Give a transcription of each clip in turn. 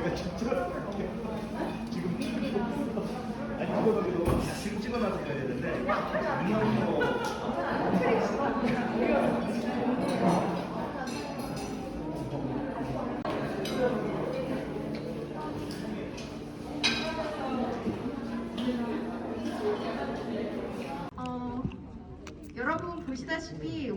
제가 진짜 지금 아니 그거 지금 찍어놔서 가야 되는데 어, 여러분 보시다시피 어,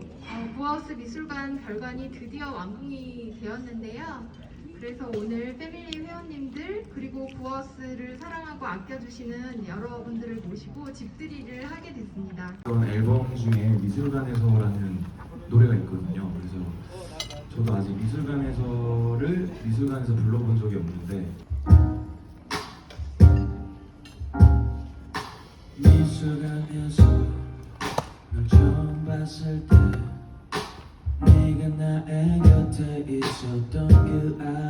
구하우스 미술관 별관이 드디어 완공이 되었는데요. 그래서 오늘 패밀리 회원님들 그리고 구하우스를 사랑하고 아껴주시는 여러분들을 모시고 집들이를 하게 됐습니다. 이번 앨범 중에 미술관에서라는 노래가 있거든요. 그래서 저도 아직 미술관에서를 미술관에서 불러본 적이 없는데 미술관에서 널 처음 봤을 때 네가 나의 곁에 있었던 그 아름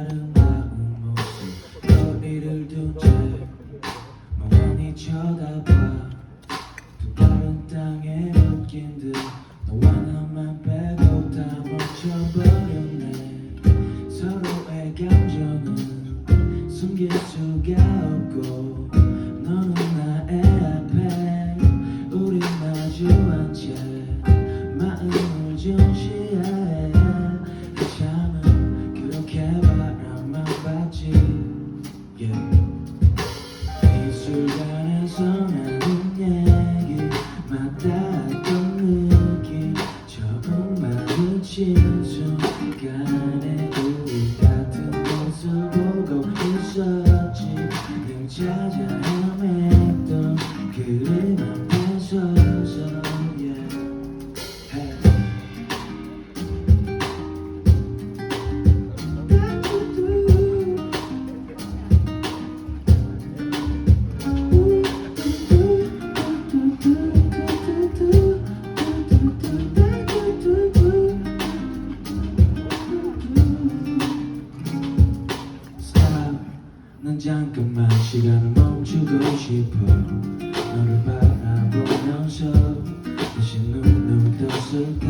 때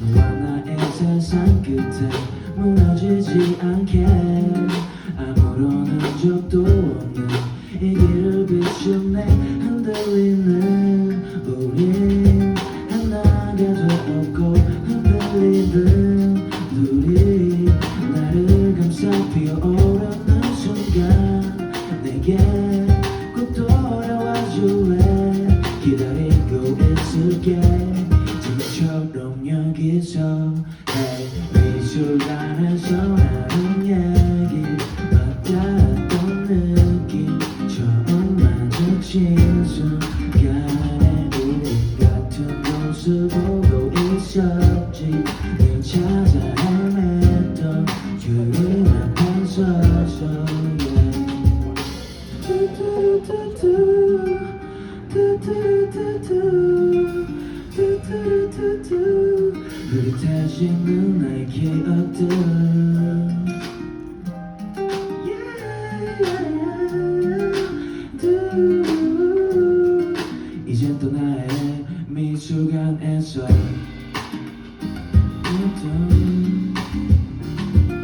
너와 나의 세상 끝에 무너지지 않게 아무런 흔적도 없는 이 길을 비추네 흔들리는 우린 하나가 되었고 흔들리는 둘이 나를 감싸 피어오 미술관에서 나눈 얘기 맞닿았던 느낌. 처음 마주친 순간에 우리 같은 모습 보고 있었 이젠 또 나의 미술관에서 뚜뚜,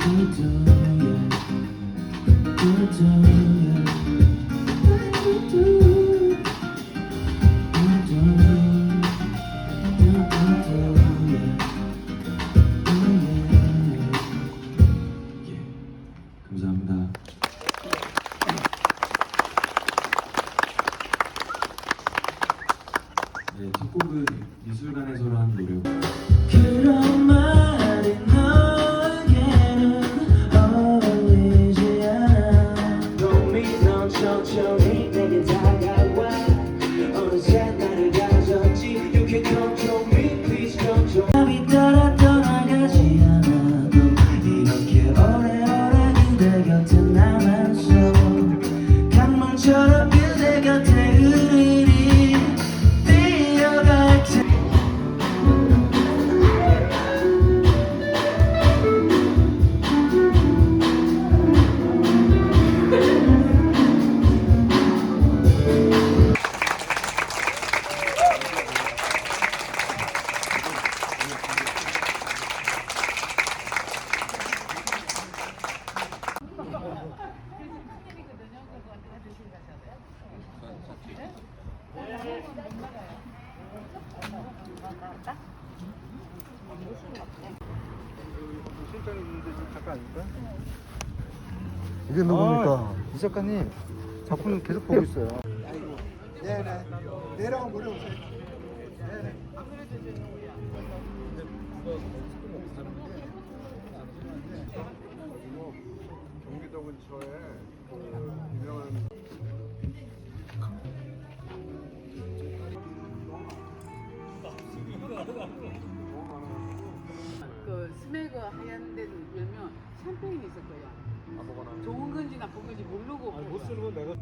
뚜뚜, yeah. 뚜뚜, 네, 첫 곡은 그런 너에게는 어울리지 않아. 봄이 넌 천천히 이게 누굽니까? 아, 이 작가님 작품은 계속 보고 있어요. 네네. 내려가 물어보세요. 네네. 스네그 하얀 데도 열면 샴페인이 있을 거야. 좋은 건지 나쁜 건지 모르고. 못 쓰는 건 내가.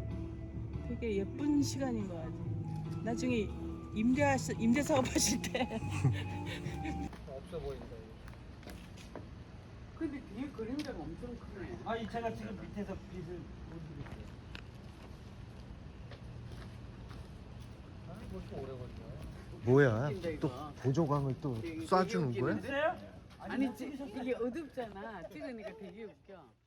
되게 예쁜 시간인 것 같아. 나중에 임대 임대 사업 하실 때 근데 뒤에 그림자가 엄청 크네. 아니 제가 지금 밑에서 빛을 못 드릴게요. 뭐야? 웃긴다, 또 이거. 보조광을 또 되게 쏴주는 거야? 웃기는데? 아니 지- 이게 어둡잖아. 찍으니까 되게 웃겨.